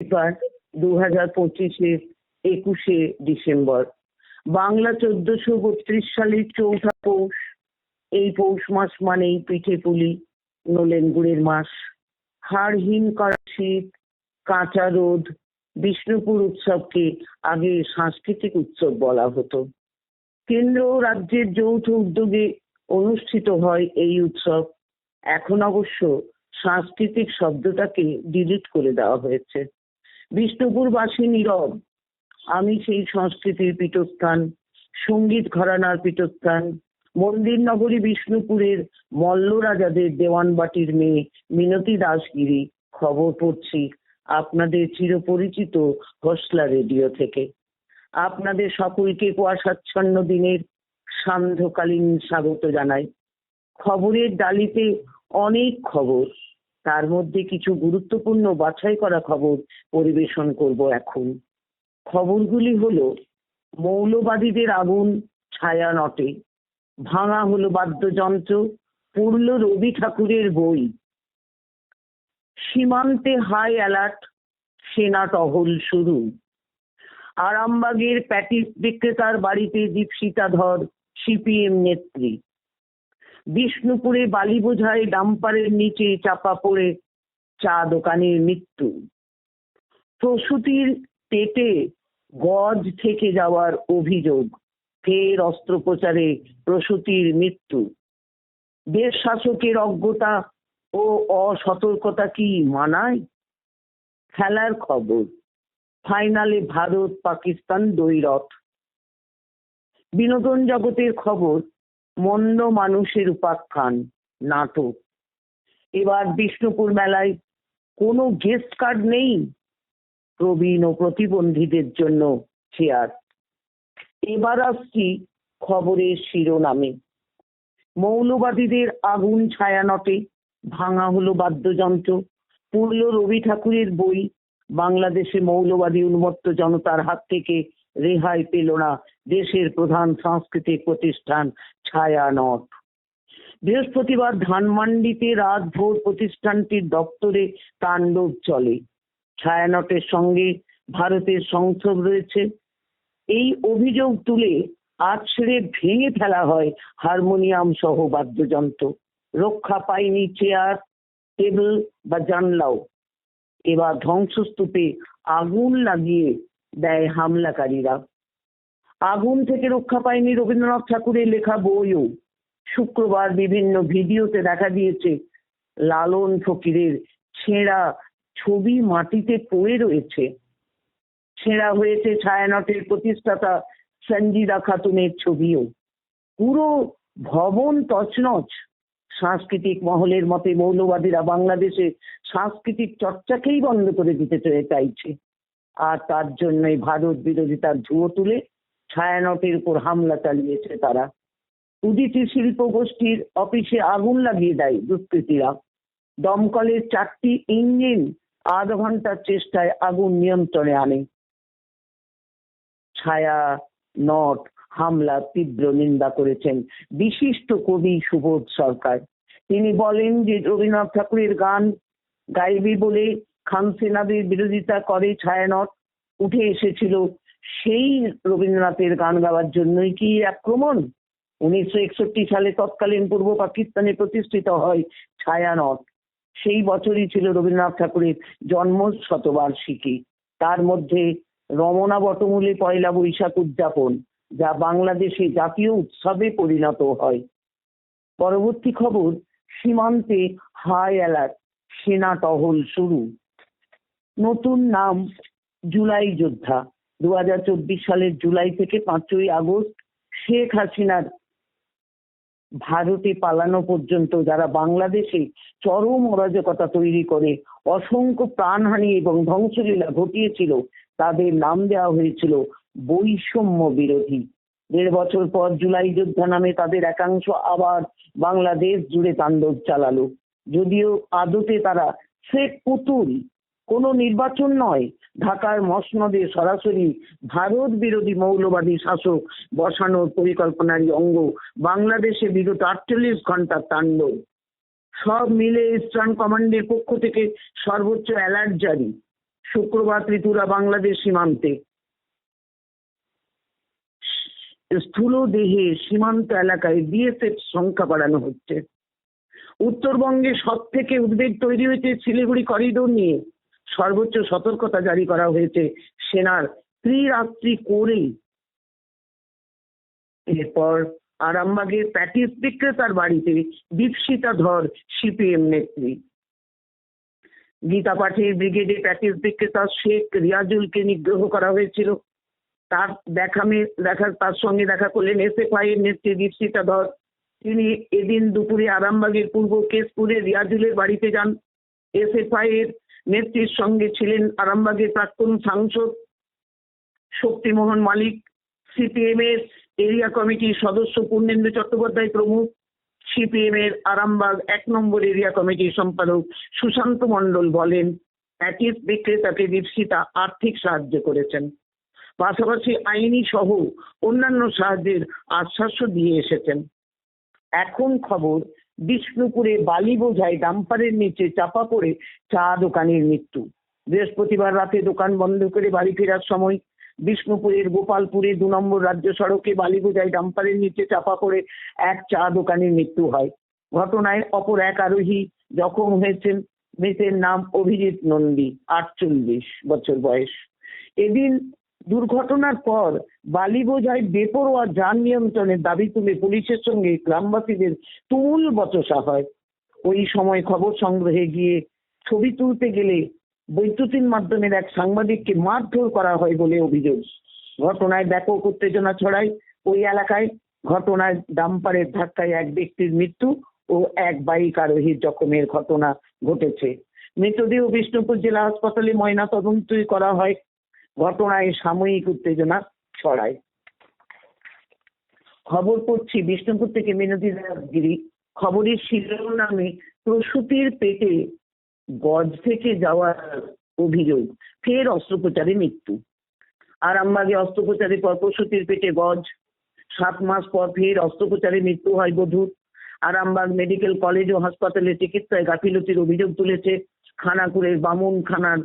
এবার দু হাজার পঁচিশে একুশে ডিসেম্বর। বাংলা চোদ্দশো বত্রিশ সালের চৌঠা পৌষ। এই পৌষ মাস মানেই পিঠে পুলি, নলেন গুড়ের মাস। হাড়হীন করা শীত, কাঁচা রোদ, বিষ্ণুপুর উৎসবকে আগে সাংস্কৃতিক উৎসব বলা হতো। কেন্দ্র রাজ্যের যৌথ উদ্যোগে অনুষ্ঠিত হয় এই উৎসব। এখন অবশ্য সাংস্কৃতিক শব্দটাকে ডিলিট করে দেওয়া হয়েছে। বিষ্ণুপুরবাসী নীরব। আমি সেই সংস্কৃতির পীঠস্থান, সংগীত ঘরানার পীঠস্থান মন্দির নগরী বিষ্ণুপুরের মল্ল রাজাদের দেওয়ানবাটির মেয়ে মিনতি দাসগিরি খবর পড়ছি আপনাদের চিরপরিচিত হোসলা রেডিও থেকে। আপনাদের সকলকে কুয়াশাচ্ছন্ন দিনের সান্ধ্যকালীন স্বাগত জানাই। খবরের ডালিতে অনেক খবর তার মধ্যে কিছু গুরুত্বপূর্ণ বাছাই করা খবর পরিবেশন করব এখন। খবরগুলি হলো, মৌলবাদীদের আগুন, ছায়া নটে। ভাঙা হলো বাদ্যযন্ত্র, পড়ল রবি ঠাকুরের বই। সীমান্তে হাই অ্যালার্ট সেনা টহল শুরু। আরামবাগের প্যাটিস বিক্রেতার বাড়িতে দীপশিতা ধর সিপিএম নেত্রী। বিষ্ণুপুরে বালি বোঝায় ডাম্পারের নিচে চাপা পড়ে চা দোকানের মৃত্যু। প্রসূতির পেটে গজ থেকে যাওয়ার অভিযোগ, ফের অস্ত্রোপচারে প্রসূতির মৃত্যু। দেশ শাসকের অজ্ঞতা ও অসতর্কতা কি মানায়? খেলার খবর, ফাইনালে ভারত পাকিস্তান দৈরথ বিনোদন জগতের খবর মন্দ মানুষের উপাখ্যান, নাটক। এবার বিষ্ণুপুর মেলায় কোনো গেস্ট কার্ড নেই? প্রবীণ ও প্রতিবন্ধীদের জন্য চেয়ার এবার আসছি খবরের শিরোনামে। মৌলবাদীদের আগুন ছায়ানটে ভাঙা হলো বাদ্যযন্ত্র। পড়ল রবি ঠাকুরের বই, বাংলাদেশে মৌলবাদী উন্মত্ত জনতার হাত থেকে রেহাই পেল না। দেশের প্রধান সাংস্কৃতিক প্রতিষ্ঠান ছায়ানট। বৃহস্পতিবার ধানমান্ডিতে রাত ভোর প্রতিষ্ঠানটির দপ্তরে তাণ্ডব চলে। ছায়ানটের সঙ্গে ভারতের সংসদ রয়েছে। এই অভিযোগ তুলে আছড়ে ভেঙে ফেলা হয় হারমোনিয়াম সহ বাদ্যযন্ত্র। রক্ষা পায়নি চেয়ার, টেবিল বা জানলাও। এবার ধ্বংসস্তূপে আগুন লাগিয়ে দেয় হামলাকারীরা। আগুন থেকে রক্ষা পায়নি রবীন্দ্রনাথ ঠাকুরের লেখা বইও। শুক্রবার বিভিন্ন ভিডিওতে দেখা দিয়েছে, লালন ফকিরের ছেঁড়া ছবি মাটিতে পড়ে রয়েছে। ছেঁড়া হয়েছে ছায়ানটের প্রতিষ্ঠাতা সঞ্জিদা খাতুনের ছবিও। পুরো ভবন তছনছ। সাংস্কৃতিক মহলের মতে মৌলবাদীরা বাংলাদেশে সাংস্কৃতিক চর্চাকেই বন্ধ করে দিতে চাইছে। আর তার জন্যই ভারত বিরোধিতার ধুয়ো তুলে ছায়ানটের উপর হামলা চালিয়েছে তারা। উদিতি শিল্প গোষ্ঠীর অফিসে আগুন লাগিয়ে দেয় দুষ্কৃতীরা। দমকলের চারটি ইঞ্জিন আধ ঘণ্টার চেষ্টায় আগুন নিয়ন্ত্রণে আনে। ছায়া নট হামলা তীব্র নিন্দা করেছেন বিশিষ্ট কবি সুবোধ সরকার। তিনি বলেন যে রবীন্দ্রনাথ ঠাকুরের গান গাইবি বলে খামসেনাদের বিরোধিতা করে ছায়ানট, উঠে এসেছিল সেই রবীন্দ্রনাথের গান গাওয়ার জন্যই কি আক্রমণ? উনিশশো একষট্টি সালে তৎকালীন পূর্ব পাকিস্তানে প্রতিষ্ঠিত হয় ছায়ানট। সেই বছরই ছিল রবীন্দ্রনাথ ঠাকুরের জন্ম শতবার্ষিকী তার মধ্যে রমনা বটমূলে পয়লা বৈশাখ উদযাপন, যা বাংলাদেশে জাতীয় উৎসবে পরিণত হয়। পরবর্তী খবর, সীমান্তে হাই অ্যালার্ট, সেনা টহল শুরু। নতুন নাম জুলাই যোদ্ধা। দু হাজার চব্বিশ সালের জুলাই থেকে পাঁচই আগস্ট শেখ হাসিনার ভারতে পালানো পর্যন্ত যারা বাংলাদেশে চরম অরাজকতা তৈরি করে, অসংখ্য প্রাণহানি এবং ধ্বংসলীলা ঘটিয়েছিল, তাদের নাম দেওয়া হয়েছিল বৈষম্য বিরোধী। দেড় বছর পর জুলাই যোদ্ধা নামে তাদের একাংশ আবার বাংলাদেশ জুড়ে তাণ্ডব চালালো। যদিও আদতে তারা শেখ পুতুল কোনো নির্বাচন নয়। ঢাকার মসনদে সরাসরি ভারত বিরোধী মৌলবাদী শাসক বসানোর পরিকল্পনারই অঙ্গ বাংলাদেশে বিগত আটচল্লিশ ঘণ্টার তাণ্ডব। সব মিলে ইস্টার্ন কমান্ডের পক্ষ থেকে সর্বোচ্চ অ্যালার্ট জারি। শুক্রবার ত্রিপুরা বাংলাদেশ সীমান্তে স্থূল দেহে সীমান্ত এলাকায় বিএসএফ সংখ্যা বাড়ানো হচ্ছে। উত্তরবঙ্গে সব থেকে উদ্বেগ তৈরি হয়েছে শিলিগুড়ি করিডোর নিয়ে। সর্বোচ্চ সতর্কতা জারি করা হয়েছে সেনার ত্রিরাত্রি করেই এরপর আরামবাগের প্যাটিস বিক্রেতার বাড়িতে দীপশিতা ধর, সিপিএম নেত্রী। গীতা পাঠের ব্রিগেডে প্যাটিস বিক্রেতা শেখ রিয়াজুলকে নিগ্রহ করা হয়েছিল। তার দেখা দেখা, তার সঙ্গে দেখা করলেন এসএফআই এর নেত্রী দীপশিতা ধর। তিনি এদিন দুপুরে আরামবাগের পূর্ব কেশপুরে রিয়াজুলের বাড়িতে যান। এসএফআই এর নেত্রীর সঙ্গে ছিলেন আরামবাগের প্রাক্তন সাংসদ শক্তিমোহন মালিক সিপিএম এর এরিয়া কমিটির সদস্য পূর্ণেন্দু চট্টোপাধ্যায় প্রমুখ সিপিএম এর আরামবাগ এক নম্বর এরিয়া কমিটির সম্পাদক সুশান্ত মণ্ডল বলেন প্যাকেজ বিক্রেতাকে দীপশিতা আর্থিক সাহায্য করেছেন। পাশাপাশি আইনি সহ অন্যান্য সাহায্যের আশ্বাসও দিয়ে এসেছেন। এখন খবর বিষ্ণুপুরে বালি বোঝায় ডাম্পারের নিচে চাপা পড়ে চা দোকানের মৃত্যু। বৃহস্পতিবার রাতে দোকান বন্ধ করে বাড়ি ফেরার সময় বিষ্ণুপুরের গোপালপুরে দু নম্বর রাজ্য সড়কে বালি বোঝায় ডাম্পারের নিচে চাপা পড়ে এক চা দোকানের মৃত্যু হয়। ঘটনায় অপর এক আরোহী জখম হয়েছেন। মৃতের নাম অভিজিৎ নন্দী, আটচল্লিশ বছর বয়স। এদিন দুর্ঘটনার পর বালি বোঝায় বেপরোয়া যান নিয়ন্ত্রণের দাবি তুলে পুলিশের সঙ্গে গ্রামবাসীদের তুমুল বচসা হয়। ওই সময় খবর সংগ্রহে গিয়ে ছবি তুলতে গেলে বৈদ্যুতিন মাধ্যমের এক সাংবাদিককে মারধর করা হয় বলে অভিযোগ। ঘটনায় ব্যাপক উত্তেজনা ছড়ায় ওই এলাকায়। ঘটনায় ডাম্পারের ধাক্কায় এক ব্যক্তির মৃত্যু ও এক বাইক আরোহীর জখমের ঘটনা ঘটেছে। মৃতদেহ বিষ্ণুপুর জেলা হাসপাতালে ময়না তদন্ত করা হয়। ঘটনায় সাময়িক উত্তেজনা ছড়ায়। খবর পড়ছি বিষ্ণুপুর থেকে মিনতি গিরি খবরের শিরোনামে প্রসূতির পেটে গজ থেকে যাওয়ার অভিযোগ, ফের অস্ত্রোপচারে মৃত্যু। আরামবাগে অস্ত্রোপচারের পর প্রসূতির পেটে গজ, সাত মাস পর ফের অস্ত্রোপচারে মৃত্যু হয় বধূর আরামবাগ মেডিকেল কলেজ ও হাসপাতালে চিকিৎসায় গাফিলতির অভিযোগ তুলেছে খানাকুড়ের বামুন খানার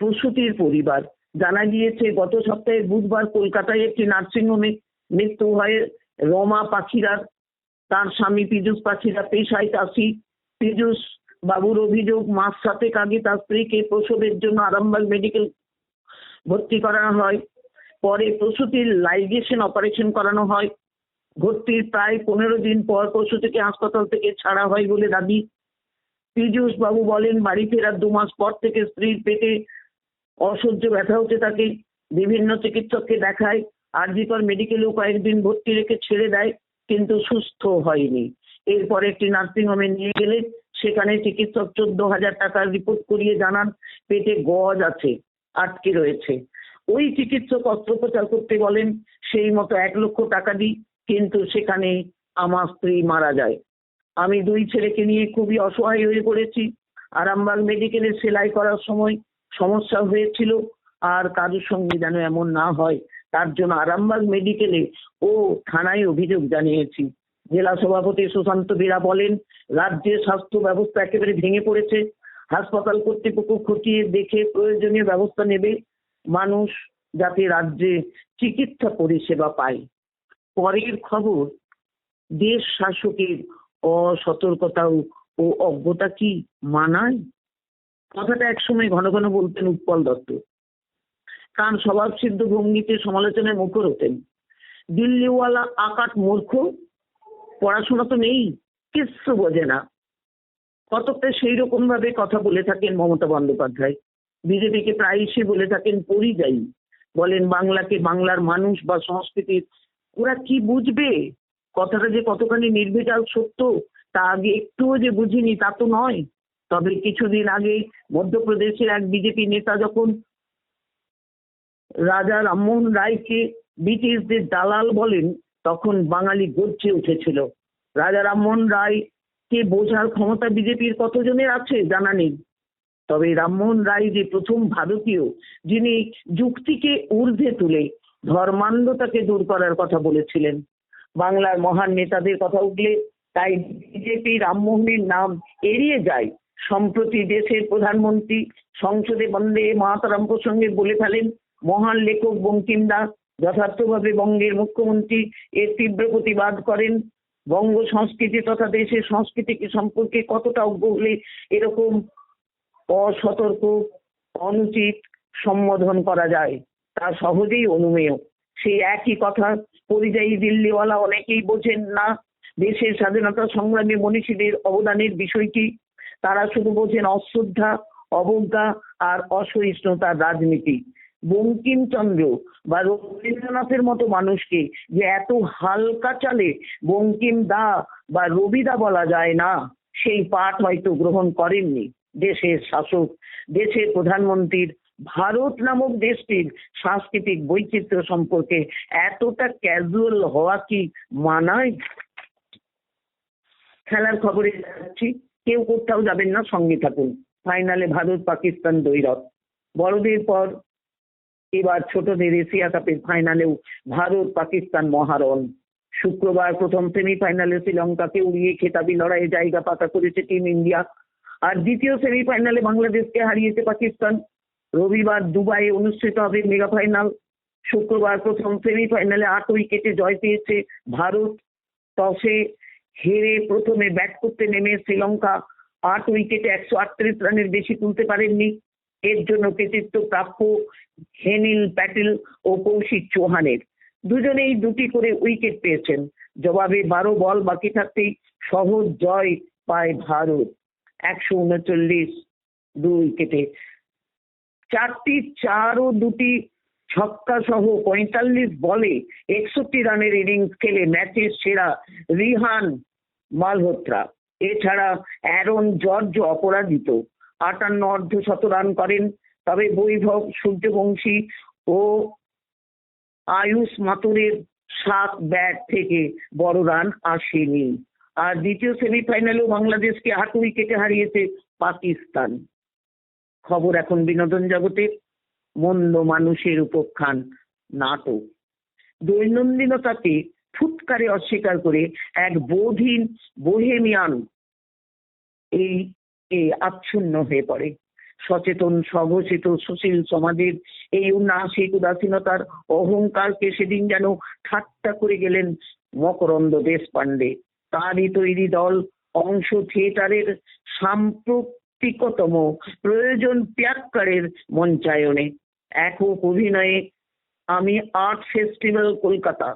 প্রসূতির পরিবার। জানা গিয়েছে, গত সপ্তাহে বুধবার কলকাতায় একটি নার্সিংহোমে মৃত্যু হয় রমা পাখিরার তার স্বামী পীযুষ পাখিরা। পেশায় চাষি পীযুষ বাবুর অভিযোগ, মাস সাতেক আগে তার স্ত্রীকে প্রসবের জন্য আরামবাগ মেডিকেল ভর্তি করানো হয়। পরে প্রসূতির লাইগেশন অপারেশন করানো হয়। ভর্তির প্রায় পনেরো দিন পর প্রসূতিকে হাসপাতাল থেকে ছাড়া হয় বলে দাবি। পীযুষ বাবু বলেন, বাড়ি ফেরার দু মাস পর থেকে স্ত্রীর পেটে অসহ্য ব্যথা হতে থাকে বিভিন্ন চিকিৎসককে দেখায়, আরজিকর মেডিকেলেও কয়েকদিন ভর্তি রেখে ছেড়ে দেয়, কিন্তু সুস্থ হয়নি। এরপর একটি নার্সিংহোমে নিয়ে গেলে সেখানে চিকিৎসক চোদ্দ হাজার টাকার রিপোর্ট করিয়ে জানান, পেটে গজ আছে, আটকে রয়েছে। ওই চিকিৎসক অস্ত্রোপচার করতে বলেন, সেই মতো এক লক্ষ টাকা দিই, কিন্তু সেখানে আমার স্ত্রী মারা যায়। আমি দুই ছেলেকে নিয়ে খুবই অসহায় হয়ে পড়েছি। আরামবাগ মেডিকেলে সেলাই করার সময় সমস্যা হয়েছিল আর কারোর সঙ্গে যেন এমন না হয়, তার জন্য আরামবাগ মেডিকেলে ও থানায় অভিযোগ জানিয়েছি। জেলা সভাপতি সুশান্ত বীরা বলেন রাজ্যের স্বাস্থ্য ব্যবস্থা একেবারে ভেঙে পড়েছে। হাসপাতাল কর্তৃপক্ষ খতিয়ে দেখে প্রয়োজনীয় ব্যবস্থা নেবে মানুষ যাতে রাজ্যে চিকিৎসা পরিষেবা পায়। পরের খবর, দেশ শাসকের অসতর্কতা ও- ও অজ্ঞতা কি মানায়? কথাটা একসময় ঘন ঘন বলতেন উৎপল দত্ত। কারণ স্বভাব সিদ্ধ ভঙ্গিতে সমালোচনায় মুখর হতেন। দিল্লিওয়ালা আকাট মূর্খ, পড়াশোনা তো নেই, কিচ্ছু বোঝে না। কতকটা সেই রকম ভাবে কথা বলে থাকেন মমতা বন্দ্যোপাধ্যায়। বিজেপিকে প্রায়শই বলে থাকেন পরিযায়ী। বলেন বাংলাকে বাংলার মানুষ বা সংস্কৃতির, ওরা কি বুঝবে? কথাটা যে কতখানি নির্বিচার সত্য, তা আগে একটুও যে বুঝিনি তা তো নয়। তবে কিছুদিন আগে মধ্যপ্রদেশের এক বিজেপি নেতা যখন রাজা রামমোহন রায়কে ব্রিটিশদের দালাল বলেন, তখন বাঙালি গর্জে উঠেছিল। রাজা রামমোহন রায় কে বোঝার ক্ষমতা বিজেপির কতজনের আছে জানা নেই। তবে রামমোহন রায় যে প্রথম ভারতীয়, যিনি যুক্তিকে ঊর্ধ্বে তুলে ধর্মান্ধতাকে দূর করার কথা বলেছিলেন। বাংলার মহান নেতাদের কথা উঠলে তাই বিজেপি রামমোহনের নাম এড়িয়ে যায়। সম্প্রতি দেশের প্রধানমন্ত্রী সংসদে বন্দে মাতারাম প্রসঙ্গে বলে ফেলেন, মহান লেখক বঙ্কিম দাস যথার্থভাবে বঙ্গের মুখ্যমন্ত্রী এর তীব্র প্রতিবাদ করেন। বঙ্গ সংস্কৃতি তথা দেশের সংস্কৃতিকে সম্পর্কে কতটা অজ্ঞ হলে এরকম অসতর্ক, অনুচিত সম্বোধন করা যায় তা সহজেই অনুমেয়। সেই একই কথা পরিযায়ী দিল্লিওয়ালা অনেকেই বোঝেন না, দেশের স্বাধীনতা সংগ্রামী মনীষীদের অবদানের বিষয়টি তারা শুধু বোঝেন অশ্রদ্ধা, অবজ্ঞা আর অসহিষ্ণুতার রাজনীতি। বঙ্কিমচন্দ্র বা রবীন্দ্রনাথের মতো মানুষকে যে এত হালকা চালে বঙ্কিম দা বা রবিদা বলা যায় না, সেই পাঠ হয়তো গ্রহণ করেননি। দেশের শাসক, দেশের প্রধানমন্ত্রীর, ভারত নামক দেশটির সাংস্কৃতিক বৈচিত্র্য সম্পর্কে এতটা ক্যাজুয়াল হওয়া কি মানায়? খেলার খবরে যাচ্ছি। কেউ কোথাও যাবেন না সঙ্গে থাকুন। ফাইনালে ভারত পাকিস্তান দৈরথ বড়দের পর এবার ছোটদের এশিয়া কাপের ফাইনালেও ভারত পাকিস্তান মহারণ। শুক্রবার প্রথম সেমিফাইনালে শ্রীলঙ্কাকে উড়িয়ে খেতাবি লড়াইয়ে জায়গা পাতা করেছে টিম ইন্ডিয়া। আর দ্বিতীয় সেমিফাইনালে বাংলাদেশকে হারিয়েছে পাকিস্তান। রবিবার দুবাইয়ে অনুষ্ঠিত হবে মেগা ফাইনাল। শুক্রবার প্রথম সেমিফাইনালে আট উইকেটে জয় পেয়েছে ভারত। টসে হেরে প্রথমে ব্যাট করতে নেমে শ্রীলঙ্কা আট উইকেটে একশো আটত্রিশ রানের বেশি তুলতে পারেননি। এর জন্য কৃতিত্ব প্রাপ্য হেনিল প্যাটেল ও কৌশিক চৌহানের। দুজনেই দুটি করে উইকেট পেয়েছেন। জবাবে বারো বল বাকি থাকতেই সহজ জয় পায় ভারত। একশো উনচল্লিশ দু উইকেটে চারটি চার ও দুটি ছক্কা সহ পঁয়তাল্লিশ বলে একষট্টি রানের ইনিংস খেলে ম্যাচের সেরা রিহান মালহোত্রা। এছাড়া অ্যারন জর্জ অপরাজিত। আটান্ন অর্ধ শত রান করেন। তবে বৈভব সূর্যবংশী ও আয়ুষ মাতুরের সাত ব্যাট থেকে বড় রান আসেনি। আর দ্বিতীয় সেমিফাইনালেও বাংলাদেশকে আট উইকেটে হারিয়েছে পাকিস্তান। খবর এখন বিনোদন জগতে। মন্দ মানুষের উপখ্যান, নাটক। দৈনন্দিনতাকে ফুৎকারে অস্বীকার করে এক বোধহীন বোহেমিয়ান এই আচ্ছন্ন হয়ে পড়ে। সচেতন স্বঘোষিত সুশীল সমাজের এই উন্নাসিক উদাসীনতার অহংকারকে সেদিন যেন ঠাট্টা করে গেলেন মকরন্দ দেশপাণ্ডে। তারই তৈরি দল অংশ থিয়েটারের সাম্প্রতিকতম প্রয়োজন ত্যাগকারের মঞ্চায়নে। একক অভিনয়ে আমি art festival Kolkata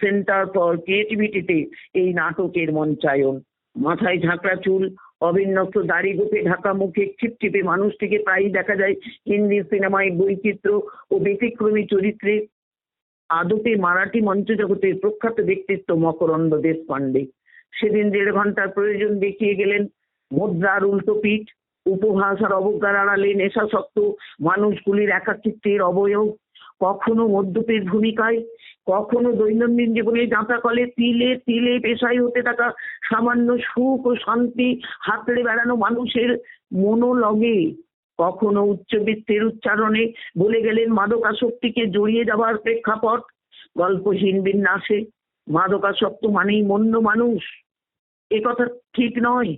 centre for ক্রিয়েটিভিটিতে এই নাটকের মঞ্চায়ন। মাথায় ঝাঁকড়া চুল, অবিন্যস্ত দাড়ি গোপে ঢাকা মুখে ছিপছিপে মানুষটিকে প্রায়ই দেখা যায় হিন্দি সিনেমায় বৈচিত্র্য ও ব্যতিক্রমী চরিত্রে। আদতে মারাঠি মঞ্চ জগতের প্রখ্যাত ব্যক্তিত্ব মকরন্দ দেশপাণ্ডে। সেদিন দেড় ঘণ্টার প্রয়োজন দেখিয়ে গেলেন মুদ্রার উল্টো পিঠ। উপহাস আর অবজ্ঞার আড়ালে নেশাসক্ত মানুষগুলির একাকিত্বের অবয়ব। কখনো মদ্যপের ভূমিকায়, কখনো দৈনন্দিন জীবনে যাঁতা কলে তিলে তিলে পেশাই হতে থাকা সামান্য সুখ ও শান্তি হাতড়ে বেড়ানো মানুষের মনোলগে, কখনো উচ্চবিত্তের উচ্চারণে বলে গেলেন মাদকাসক্তিকে জড়িয়ে যাওয়ার প্রেক্ষাপট, গল্পহীন বিন্যাসে, মাদকাসক্ত মানেই মন্দ মানুষ। এ কথা ঠিক নয়,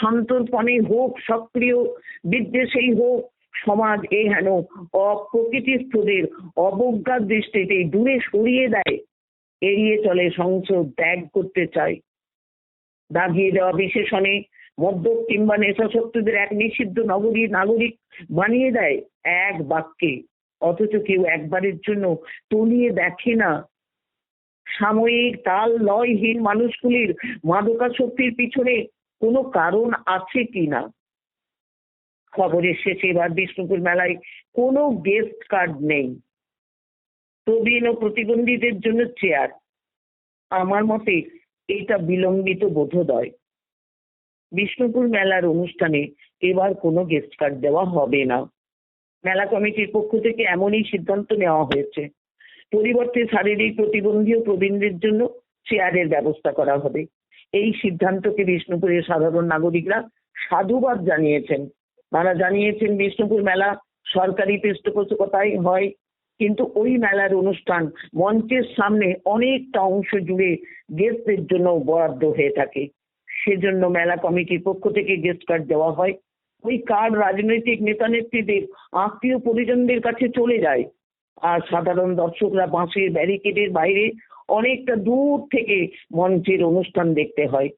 সন্তর্পণে হোক সক্রিয়, বিদ্বেষেই হোক সমাজ এ হেন অপ্রকৃতিস্থদের অবজ্ঞার দৃষ্টিতে দূরে সরিয়ে দেয়। এড়িয়ে চলে সংসদ ত্যাগ করতে চায়। দাগিয়ে দেওয়া বিশেষণে মদ্যপ কিংবা নেশাসক্তদের এক নিষিদ্ধ নগরী নাগরিক বানিয়ে দেয় এক বাক্যে। অথচ কেউ একবারের জন্য তলিয়ে দেখে না। সাময়িক তাল লয়হীন মানুষগুলির মাদকাসক্তির পিছনে কোনো কারণ আছে কিনা খবরের শেষে এবার বিষ্ণুপুর মেলায়। কোনো গেস্ট কার্ড নেই। প্রবীণ ও প্রতিবন্ধীদের জন্য চেয়ার আমার মতে এটা বিলম্বিত বোধোদয়। বিষ্ণুপুর মেলার অনুষ্ঠানে এবার কোনো গেস্ট কার্ড দেওয়া হবে না। মেলা কমিটির পক্ষ থেকে এমনই সিদ্ধান্ত নেওয়া হয়েছে। পরিবর্তে শারীরিক প্রতিবন্ধী ও প্রবীণদের জন্য চেয়ারের ব্যবস্থা করা হবে। এই সিদ্ধান্তকে বিষ্ণুপুরের সাধারণ নাগরিকরা সাধুবাদ জানিয়েছেন। তারা জানিয়েছেন বিষ্ণুপুর মেলা সরকারি পৃষ্ঠপোষকতায় হয়। কিন্তু ওই মেলার অনুষ্ঠান মঞ্চের সামনে অনেকটা অংশ জুড়ে গেস্টদের জন্য বরাদ্দ হয়ে থাকে। সেজন্য মেলা কমিটির পক্ষ থেকে গেস্ট কার্ড দেওয়া হয়। ওই কার্ড রাজনৈতিক নেতা নেত্রীদের আত্মীয় পরিজনদের কাছে চলে যায়। আর সাধারণ দর্শকরা বাঁশের ব্যারিকেডের বাইরে অনেকটা দূর থেকে মঞ্চের অনুষ্ঠান দেখতে হয়।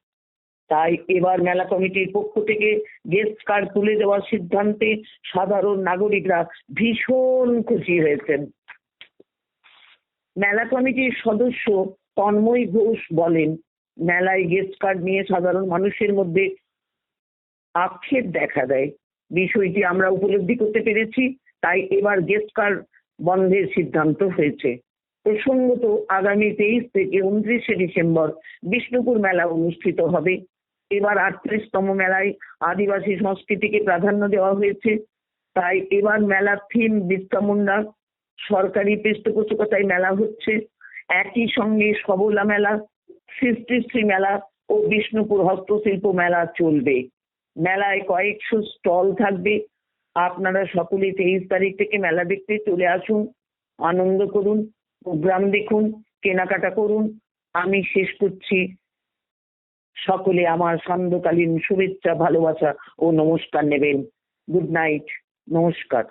তাই এবার মেলা কমিটির পক্ষ থেকে গেস্ট কার্ড তুলে দেওয়ার সিদ্ধান্তে সাধারণ নাগরিকরা ভীষণ খুশি হয়েছেন। মেলা কমিটির সদস্য তন্ময় ঘোষ বলেন, মেলায় গেস্ট কার্ড নিয়ে সাধারণ মানুষের মধ্যে আক্ষেপ দেখা দেয়। বিষয়টি আমরা উপলব্ধি করতে পেরেছি, তাই এবার গেস্ট কার্ড বন্ধের সিদ্ধান্ত হয়েছে। প্রসঙ্গত আগামী তেইশ থেকে উনত্রিশে ডিসেম্বর বিষ্ণুপুর মেলা অনুষ্ঠিত হবে। এবার আটত্রিশতম মেলায় আদিবাসী সংস্কৃতিকে প্রাধান্য দেওয়া হয়েছে। তাই এবার মেলার থিম বিরসা মুন্ডা। সরকারি পৃষ্ঠপোষকতায় মেলা হচ্ছে। একই সঙ্গে সবলা মেলা, সৃষ্টিশ্রী মেলা ও বিষ্ণুপুর হস্তশিল্প মেলা চলবে। মেলায় কয়েকশো স্টল থাকবে। আপনারা সকলে তেইশ তারিখ থেকে মেলা দেখতে চলে আসুন। আনন্দ করুন, প্রোগ্রাম দেখুন, কেনাকাটা করুন। আমি শেষ করছি। সকলে আমার সান্ধ্যকালীন শুভেচ্ছা ভালোবাসা ও নমস্কার নেবেন। গুড নাইট নমস্কার।